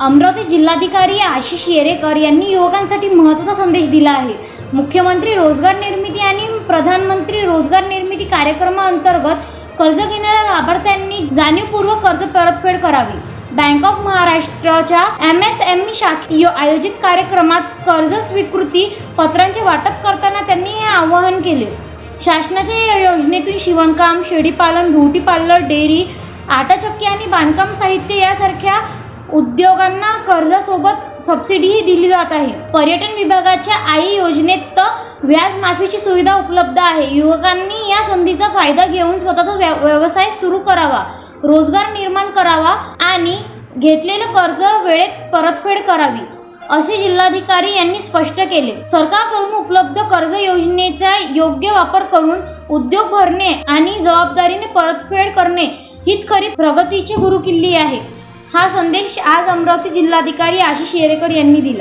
अमरावती जिल्हाधिकारी आशिष येरेकर यांनी युवकांसाठी महत्त्वाचा संदेश दिला आहे. मुख्यमंत्री रोजगार निर्मिती आणि प्रधानमंत्री रोजगार निर्मिती कार्यक्रमाअंतर्गत कर्ज घेणाऱ्या लाभार्थ्यांनी जाणीवपूर्वक कर्ज परतफेड करावी. बँक ऑफ महाराष्ट्राच्या एम एस एम ई शाखे आयोजित कार्यक्रमात कर्ज स्वीकृती पत्रांचे वाटप करताना त्यांनी हे आवाहन केले. शासनाच्या या योजनेतून शिवणकाम शेळीपालन ब्युटी पार्लर डेअरी आटाचक्की आणि बांधकाम साहित्य यासारख्या उद्योगांना कर्जासोबत सबसिडीही दिली जात आहे. पर्यटन विभागाच्या आई योजनेत तर व्याज माफीची सुविधा उपलब्ध आहे. युवकांनी या संधीचा फायदा घेऊन स्वतःचा व्यवसाय सुरू करावा रोजगार निर्माण करावा आणि घेतलेलं कर्ज वेळेत परतफेड करावी असे जिल्हाधिकारी यांनी स्पष्ट केले. सरकारकडून उपलब्ध कर्ज योजनेचा योग्य वापर करून उद्योग भरणे आणि जबाबदारीने परतफेड करणे हीच खरी प्रगतीची गुरुकिल्ली आहे. हा संदेश आज अमरावती जिल्हाधिकारी आशिष येरेकर यांनी दिला.